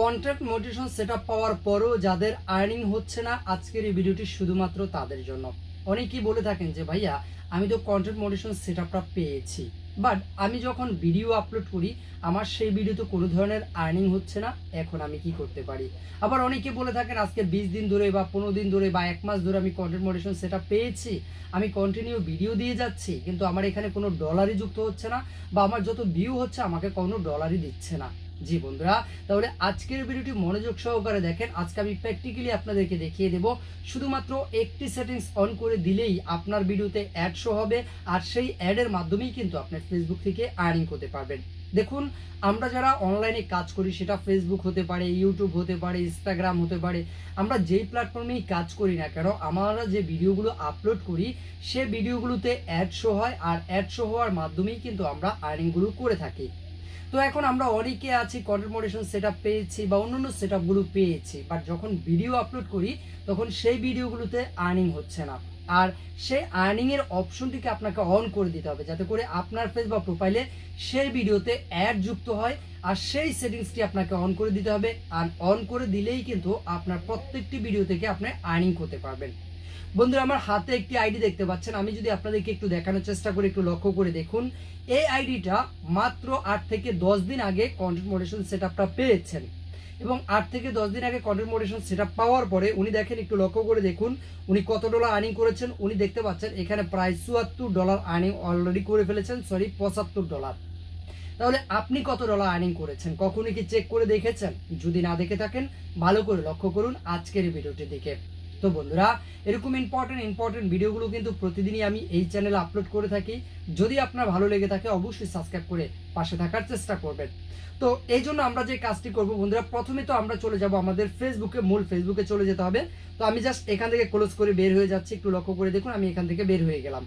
Contract motivation set পাওয়ার পরও যাদের earning হচ্ছে না, আজকের এই ভিডিওটি শুধুমাত্র তাদের জন্য। অনেকেই বলে থাকেন যে, ভাইয়া, আমি তো কন্ট্রাক্ট মোটিভেশন সেট পেয়েছি। বাট আমি যখন ভিডিও আপলোড করি, আমার সেই ভিডিওতে কোনো ধরনের আর্নিং হচ্ছে না, এখন আমি কি করতে পারি? আবার অনেকে বলে থাকেন, আজকে বিশ দিন ধরে বা পনেরো দিন ধরে বা এক মাস ধরে আমি কন্টেন্ট মোটিভেশন সেট পেয়েছি। আমি কন্টিনিউ ভিডিও দিয়ে যাচ্ছি, কিন্তু আমার এখানে কোনো ডলারই যুক্ত হচ্ছে না বা আমার যত ভিউ হচ্ছে, আমাকে কোনো ডলারই দিচ্ছে না। জি বন্ধুরা, তাহলে আজকের ভিডিওটি মনোযোগ সহকারে দেখেন। আজকে আমি প্র্যাকটিক্যালি আপনাদেরকে দেখিয়ে দেব, শুধুমাত্র একটি সেটিংস অন করে দিলেই আপনার ভিডিওতে অ্যাড শো হবে, আর সেই অ্যাডের মাধ্যমেই কিন্তু আপনার ফেসবুক থেকে আর্নিং করতে পারবেন। দেখুন, আমরা যারা অনলাইনে কাজ করি, সেটা ফেসবুক হতে পারে ইউটিউব হতে পারে ইনস্টাগ্রাম হতে পারে, আমরা যেই প্ল্যাটফর্মেই কাজ করি না কেন, আমরা যে ভিডিওগুলো আপলোড করি, সে ভিডিওগুলোতে অ্যাড শো হয়, আর অ্যাড শো হওয়ার মাধ্যমেই কিন্তু আমরা আর্নিংগুলো করে থাকি। তো এখন আমরা অনেকে আছি কন্টেন্ট মডারেশন সেট পেয়েছি বা অন্যান্য সেট পেয়েছি। বাট যখন ভিডিও আপলোড করি, তখন সেই ভিডিওগুলোতে আর্নিং হচ্ছে না। আর সেই আর্নিং এর অপশনটিকে আপনাকে অন করে দিতে হবে, যাতে করে আপনার ফেস বা প্রোফাইলে সেই ভিডিওতে অ্যাড যুক্ত হয় আর সেই সেটিংসটি আপনাকে অন করে দিতে হবে। আর অন করে দিলেই কিন্তু আপনার প্রত্যেকটি ভিডিও থেকে আপনি আর্নিং করতে পারবেন। বন্ধুরা, আমার হাতে একটি আইডি দেখতে পাচ্ছেন। আমি যদি আপনাদেরকে একটু দেখানোর চেষ্টা করি, একটু লক্ষ্য করে দেখুন। এই আইডিটা মাত্র আট থেকে দশ দিন আগে কন্টেন্ট মোডেশন সেট পেয়েছেন। এবং আট থেকে দশ দিন আগে কন্টেন্ট মোডেশন সেট পাওয়ার পরে উনি দেখেন, একটু লক্ষ্য করে দেখুন, উনি কত ডলার আর্নিং করেছেন। উনি দেখতে পাচ্ছেন, এখানে প্রায় চুয়াত্তর ডলার আর্নিং অলরেডি করে ফেলেছেন সরি পঁচাত্তর ডলার তাহলে আপনি কত ডলার আর্নিং করেছেন? কখনই কি চেক করে দেখেছেন? যদি না দেখে থাকেন, ভালো করে লক্ষ্য করুন আজকের ভিডিওটি দিকে। তো বন্ধুরা, এরকম ইম্পর্টেন্ট ইম্পর্টেন্ট ভিডিওগুলো কিন্তু প্রতিদিনই আমি এই চ্যানেলে আপলোড করে থাকি। যদি আপনার ভালো লেগে থাকে, অবশ্যই সাবস্ক্রাইব করে পাশে থাকার চেষ্টা করবেন। তো এই জন্য আমরা যে কাজটি করব বন্ধুরা, প্রথমে তো আমরা চলে যাব আমাদের ফেসবুকে মূল ফেসবুকে চলে যেতে হবে। তো আমি জাস্ট এখান থেকে ক্লোজ করে বের হয়ে যাচ্ছি, একটু লক্ষ্য করে দেখুন, আমি এখান থেকে বের হয়ে গেলাম।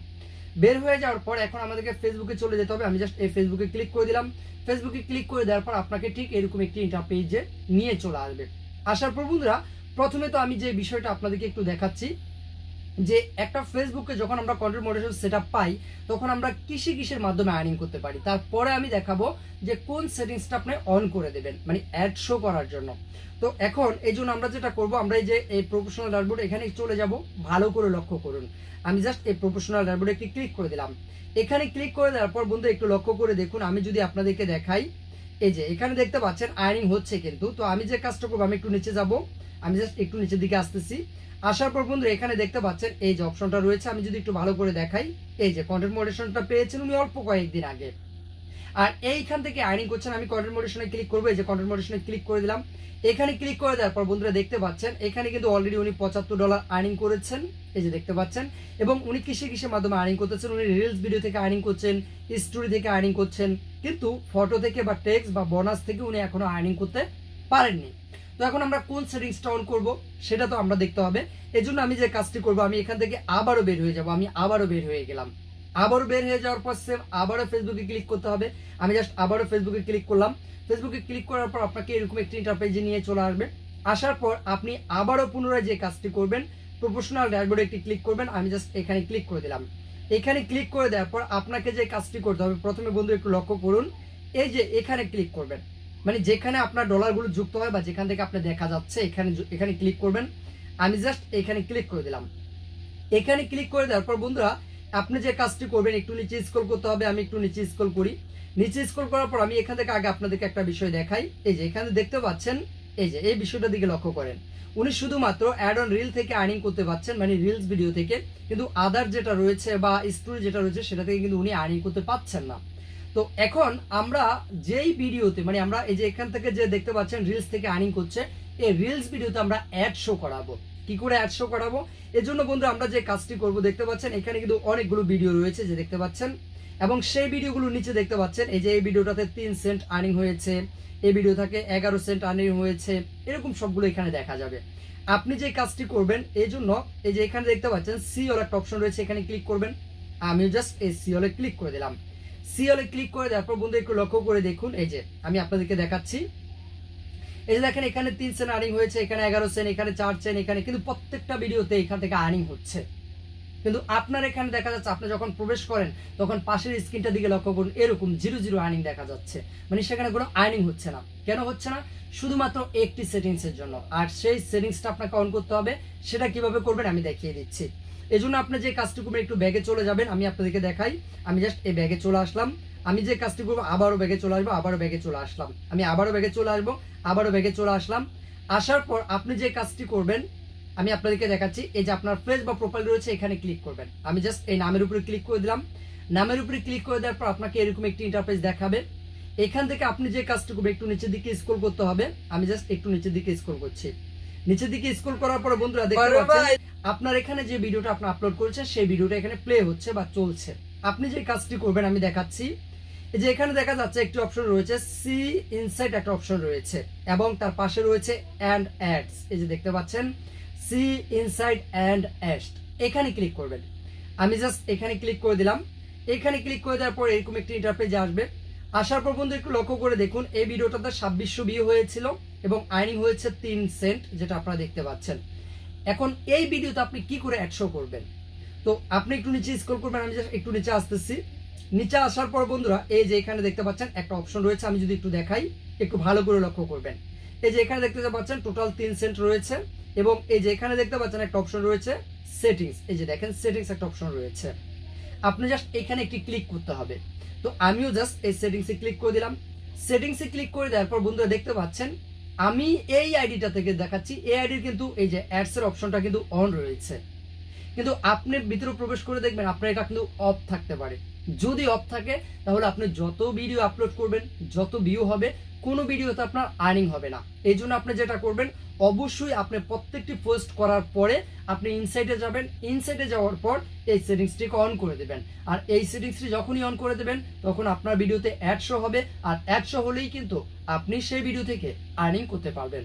বের হয়ে যাওয়ার পর এখন আমাদেরকে ফেসবুকে চলে যেতে হবে। আমি জাস্ট এই ফেসবুকে ক্লিক করে দিলাম। ফেসবুকে ক্লিক করে দেওয়ার পর আপনাকে ঠিক এরকম একটি ইন্টারপেজে নিয়ে চলে আসবে। আসার পর বন্ধুরা প্রথমে তো আমি যে বিষয়টা আপনাদেরকে একটু দেখাচ্ছি, যে একটা ফেসবুকে যখন আমরা কন্টেন্ট মডারেশন সেট পাই, তখন আমরা কিসে কিসের মাধ্যমে আর্নিং করতে পারি? তারপরে আমি দেখাবো যে কোন সেটিংসটা আপনি অন করে দেবেন মানে অ্যাড শো করার জন্য। তো এখন এই জন্য আমরা যেটা করব, আমরা এই যে এই প্রফেশনাল ড্যাশবোর্ড এখানে চলে যাব, ভালো করে লক্ষ্য করুন। আমি জাস্ট এই প্রফেশনাল ড্যাশবোর্ডে একটি ক্লিক করে দিলাম। এখানে ক্লিক করে দেওয়ার পর বন্ধু একটু লক্ষ্য করে দেখুন, আমি যদি আপনাদেরকে দেখাই, এই যে এখানে দেখতে পাচ্ছেন আর্নিং হচ্ছে কিন্তু, তো আমি যে কাজটা করব, আমি একটু নিচে যাব। আমি জাস্ট একটু নিচের দিকে আসতেছি। আসার পর বন্ধু এখানে দেখতে পাচ্ছেন, এই যে অপশনটা রয়েছে, আমি যদি একটু ভালো করে দেখাই, এই যে কন্টেন্ট মডারেশনটা পেয়েছেন উনি অল্প কয়েকদিন আগে। আর এইখান থেকে আর্নিং করছেন, আমি কন্টেন্ট মডারেশনে ক্লিক করব, এই যে কন্টেন্ট মডারেশনে ক্লিক করে দিলাম। এখানে ক্লিক করে দেওয়ার পর বন্ধুরা দেখতে পাচ্ছেন, এখানে কিন্তু অলরেডি উনি পঁচাত্তর ডলার আর্নিং করেছেন, এই যে দেখতে পাচ্ছেন। এবং উনি কিসে কিসের মাধ্যমে আর্নিং করতেছেন, উনি রিলস ভিডিও থেকে আর্নিং করছেন স্টোরি থেকে আর্নিং করছেন, কিন্তু ফটো থেকে বা টেক্সট বা বোনাস থেকে উনি এখনও আর্নিং করতে পারেননি। তো এখন আমরা কোন সেটিংসটা অন করব সেটা তো আমরা দেখতে হবে। এই জন্য আমি যে কাজটি করব, আমি এখান থেকে আবারও বের হয়ে যাব। আমি আবারও বের হয়ে গেলাম। আবারও বের হয়ে যাওয়ার পর সেম আবারও ফেসবুকে ক্লিক করতে হবে। আমি জাস্ট আবারও ফেসবুকে ক্লিক করলাম। ফেসবুকে ক্লিক করার পর আপনাকে এরকম একটি ইন্টারপেজে নিয়ে চলে আসবে। আসার পর আপনি আবারও পুনরায় যে কাজটি করবেন প্রফেশনাল ড্যাশবোর্ডে একটি ক্লিক করবেন। আমি জাস্ট এখানে ক্লিক করে দিলাম। এখানে ক্লিক করে দেওয়ার পর আপনাকে যে কাজটি করতে হবে, প্রথমে বন্ধু একটু লক্ষ্য করুন। এই যে এখানে ক্লিক করবেন। মানে যেখানে আপনার ডলারগুলো যুক্ত হয় বা যেখান থেকে আপনি দেখা যাচ্ছে, এখানে এখানে ক্লিক করবেন। আমি জাস্ট এখানে ক্লিক করে দিলাম। এখানে ক্লিক করে দেওয়ার পর বন্ধুরা, আপনি যে কাজটি করবেন, একটু নিচে স্ক্রল করতে হবে, আমি একটু নিচে স্ক্রল করি। নিচে স্ক্রল করার পর আমি এখান থেকে আগে আপনাদেরকে একটা বিষয় দেখাই। এই যে, এখানে দেখতে পাচ্ছেন, এই যে, এই বিষয়টার দিকে লক্ষ্য করেন। উনি শুধুমাত্র অ্যাড অন রিল থেকে আর্নিং করতে পারছেন মানে রিলস ভিডিও থেকে। কিন্তু আদার যেটা রয়েছে বা স্টোরি যেটা রয়েছে, সেটা থেকে কিন্তু উনি আর্নিং করতে পারছেন না। তো এখন আমরা যেই ভিডিওতে মানে আমরা এই যে এখান থেকে যে দেখতে পাচ্ছেন রিলস থেকে আর্নিং করছে, এই রিলস ভিডিওতে আমরা অ্যাড শো করাবো। কি করে অ্যাড শো করাবো? এর জন্য বন্ধু আমরা যে কাজটি করব, দেখতে পাচ্ছেন এখানে কিন্তু অনেকগুলো ভিডিও রয়েছে যে দেখতে পাচ্ছেন। এবং সেই ভিডিওগুলো নিচে দেখতে পাচ্ছেন, এই যে এই ভিডিওটাতে তিন সেন্ট আর্নিং হয়েছে, এই ভিডিও থেকে এগারো সেন্ট আর্নিং হয়েছে, এরকম সবগুলো এখানে দেখা যাবে। আপনি যে কাজটি করবেন, এই জন্য এই যে এখানে দেখতে পাচ্ছেন সিওল একটা অপশন রয়েছে, এখানে ক্লিক করবেন। আমি জাস্ট এই সি অলে ক্লিক করে দিলাম। সি অলে ক্লিক করে দেওয়ার পর বন্ধু একটু লক্ষ্য করে দেখুন। এই যে, আমি আপনাদেরকে দেখাচ্ছি। এই যে দেখেন, এখানে তিন সেন আর্নিং হয়েছে, এখানে এগারো সেন এখানে চার সেন এখানে কিন্তু প্রত্যেকটা ভিডিওতে এখান থেকে আর্নিং হচ্ছে। কিন্তু আপনার এখানে দেখা যাচ্ছে, আপনি যখন প্রবেশ করেন, তখন পাশের স্ক্রিনটার দিকে লক্ষ্য করুন, এরকম জিরো জিরো আর্নিং দেখা যাচ্ছে। মানে সেখানে কোনো আর্নিং হচ্ছে না। কেন হচ্ছে না? শুধুমাত্র একটি সেটিংসের জন্য। আর সেই সেটিংসটা আপনাকে অন করতে হবে, সেটা কীভাবে করবেন আমি দেখিয়ে দিচ্ছি। এই জন্য আপনি যে কাজটি করবেন একটু ব্যাগে চলে যাবেন, আমি আপনাদেরকে দেখাই। আমি জাস্ট এই ব্যাগে চলে আসলাম। আমি যে কাজটি করব আবারও ব্যাগে চলে আসব, আবারও ব্যাগে চলে আসলাম। আমি আবারও ব্যাগে চলে আসব, আবারও ব্যাগে চলে আসলাম। আসার পর আপনি যে কাজটি করবেন, আমি আপনাদেরকে দেখাচ্ছি। এই যে আপনার ফেস বা প্রোফাইল রয়েছে, এখানে ক্লিক করবেন। আমি জাস্ট এই নামের উপরে ক্লিক করে দিলাম। নামের উপরে ক্লিক করে দেওয়ার পর আপনাকে এরকম একটি ইন্টারফেস দেখাবে। এখান থেকে আপনি যে কাজটি করবেন একটু নিচের দিকে স্ক্রল করতে হবে, আমি জাস্ট একটু নিচের দিকে স্ক্রল করছি। নিচের দিকে স্ক্রল করার পরে বন্ধুরা দেখতে পাচ্ছেন আপনার এখানে যে ভিডিওটা আপনি আপলোড করেছেন সেই ভিডিওটা এখানে প্লে হচ্ছে বা চলছে। আপনি যে কাজটি করবেন আমি দেখাচ্ছি। এই যে এখানে দেখা যাচ্ছে একটি অপশন রয়েছে সি ইনসাইট একটা অপশন রয়েছে এবং তার পাশে রয়েছে অ্যান্ড অ্যাডস এই যে দেখতে পাচ্ছেন সি ইনসাইড অ্যান্ড অ্যাস্ট এখানে ক্লিক করবেন। আমি জাস্ট এখানে ক্লিক করে দিলাম। এখানে ক্লিক করে দেওয়ার পর এরকম একটি ইন্টারপেজ আসবে। আসার পর বন্ধু একটু লক্ষ্য করে দেখুন এই ভিডিওটাতে ছাব্বিশশো ভিউ হয়েছিল। এবং আর্নিং হয়েছে তিন সেন্ট, যেটা আপনারা দেখতে পাচ্ছেন। এখন এই ভিডিওতে আপনি কি করে অ্যাডশো করবেন? তো আপনি একটু নিচে স্ক্রল করবেন, আমি একটু নিচে আসতেছি। নিচে আসার পর বন্ধুরা, এই যে এখানে দেখতে পাচ্ছেন, একটা অপশন রয়েছে, আমি যদি একটু দেখাই, একটু ভালো করে লক্ষ্য করবেন। এই যে এখানে দেখতে পাচ্ছেন টোটাল তিন সেন্ট রয়েছে এবং এই যে এখানে দেখতে পাচ্ছেন, একটা অপশন রয়েছে সেটিংস এই যে দেখেন সেটিংস একটা অপশন রয়েছে। আপনি জাস্ট এখানে একটি ক্লিক করতে হবে। তো আমিও জাস্ট এই সেটিংসে ক্লিক করে দিলাম। সেটিংসে ক্লিক করে দেওয়ার পর বন্ধুরা দেখতে পাচ্ছেন আমি এই আইডিটা থেকে দেখাচ্ছি। এই আইডির কিন্তু এই যে অ্যাডসের অপশনটা কিন্তু অন রয়েছে। কিন্তু আপনি ভিতরে প্রবেশ করে দেখবেন, আপনার এটা কিন্তু অফ থাকতে পারে। যদি অফ থাকে, তাহলে আপনি যত ভিডিও আপলোড করবেন, যত ভিউ হবে কোনো ভিডিওতে আপনার আর্নিং হবে না। এই জন্য আপনি যেটা করবেন, অবশ্যই আপনি প্রত্যেকটি পোস্ট করার পরে আপনি ইনসাইটে যাবেন ইনসাইটে যাওয়ার পর এই সেটিংসটিকে অন করে দেবেন। আর এই সেটিংসটি যখনই অন করে দেবেন, তখন আপনার ভিডিওতে অ্যাড শো হবে। আর অ্যাড শো হলেই কিন্তু আপনি সেই ভিডিও থেকে আর্নিং করতে পারবেন।